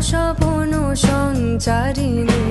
সপন সঞ্চারিণী